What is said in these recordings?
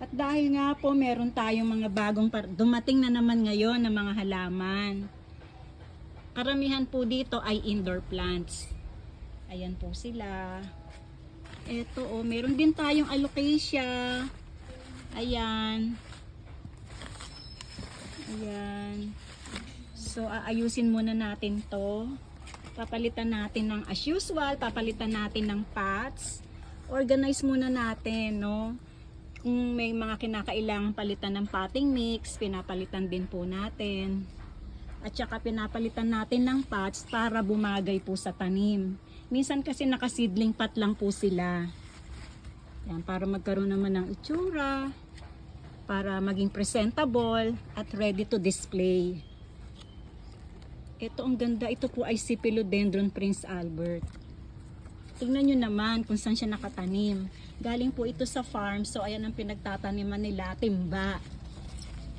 At dahil nga po meron tayong mga bagong dumating na naman ngayon ng mga halaman. Karamihan po dito ay indoor plants. Ayan po sila. Ito oh, meron din tayong alocasia. Ayan. Ayan. So aayusin muna natin 'to. Papalitan natin ng as usual, papalitan natin ng pots. Organize muna natin, no? Kung may mga kinakailangan palitan ng potting mix, pinapalitan din po natin. At saka pinapalitan natin ng pots para bumagay po sa tanim. Minsan kasi nakasidling pot lang po sila. Yan, para magkaroon naman ng itsura, para maging presentable at ready to display. Ito ang ganda, ito po ay si Philodendron Prince Albert. Tingnan nyo naman kung saan siya nakatanim. Galing po ito sa farm, so ayan ang pinagtataniman nila, timba.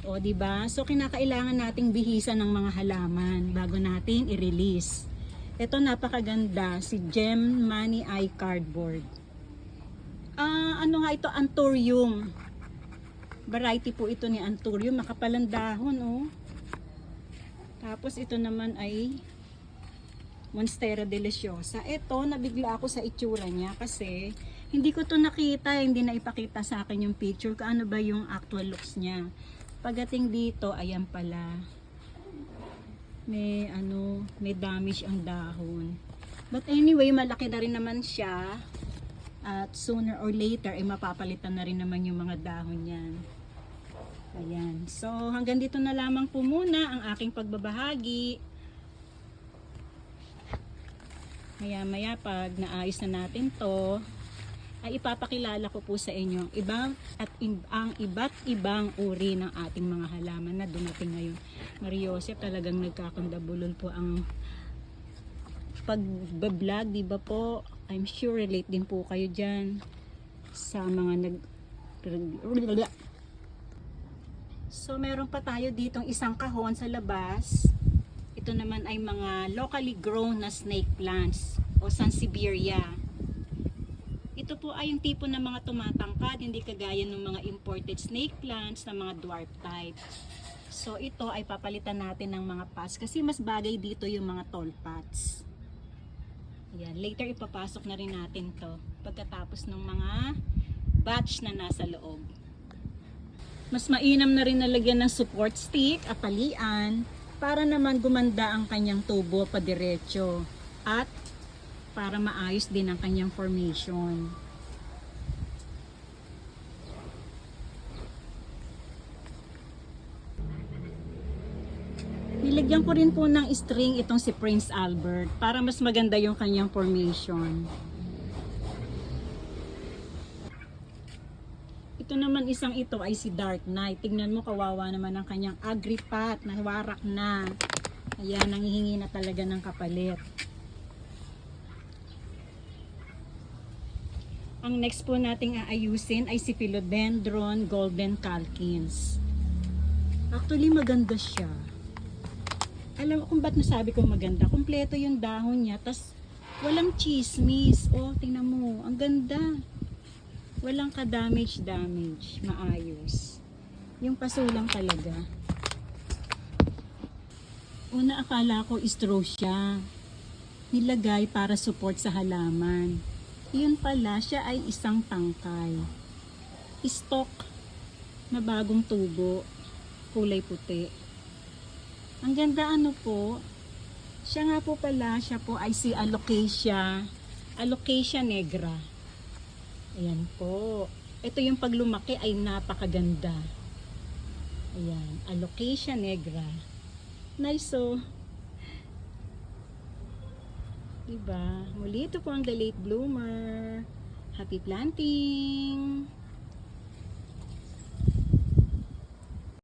O, di ba? So, kinakailangan nating bihisan ng mga halaman bago natin i-release. Ito napakaganda, si Gem Money Eye Cardboard. Ah, ano nga ito? Anthurium. Variety po ito ni Anthurium. Makapalang dahon, oh. Tapos ito naman ay Monstera Deliciosa. Ito, nabigla ako sa itsura niya kasi hindi ko to nakita, hindi na ipakita sa akin yung picture kung ano ba yung actual looks niya. Pagdating dito, ayan pala. May ano, may damage ang dahon. But anyway, malaki na rin naman siya. At sooner or later, ay mapapalitan na rin naman yung mga dahon niyan. Ayan. So, hanggang dito na lamang po muna ang aking pagbabahagi. Maya-maya pag naayos na natin to, ay ipapakilala ko po sa inyo ang ibang at ang iba't ibang uri ng ating mga halaman na dumating ngayon. Mariosep talagang nagkakandabulol po ang pag-vlog, di ba po? I'm sure relate din po kayo dyan sa mga nag So meron pa tayo ditong isang kahon sa labas. Ito naman ay mga locally grown na snake plants o Sansevieria. Ito po ay yung tipo ng mga tumatangkad, hindi kagaya ng mga imported snake plants na mga dwarf type. So ito ay papalitan natin ng mga pots kasi mas bagay dito yung mga tall pots. Ayan, later ipapasok na rin natin to pagkatapos ng mga batch na nasa loob. Mas mainam na rin nalagyan ng support stick at talian para naman gumanda ang kanyang tubo pa diretso at para maayos din ang kanyang formation. Nilagyan ko rin po ng string itong si Prince Albert para mas maganda yung kanyang formation. Ito naman isang ito ay si Dark Knight. Tingnan mo kawawa naman ang kanyang agripat na warak na. Ayan, nangihingi na talaga ng kapalit. Ang next po nating aayusin ay si Philodendron Golden Calkins. Actually, maganda siya. Alam mo kung ba't nasabi ko maganda? Kompleto yung dahon niya, tas walang chismis. Oh, tingnan mo, ang ganda. Walang ka-damage damage, maayos. Yung paso talaga. Una akala ko straw siya. Nilagay para support sa halaman. Yun pala, siya ay isang tangkay. Stock na bagong tubo, kulay puti. Ang ganda ano po, siya nga po pala, siya po ay si Alocasia, Alocasia negra. Ayan po. Ito yung paglumaki ay napakaganda. Ayan, Alocasia negra. Nice oh. Diba? Muli ito po ang the late bloomer. Happy planting!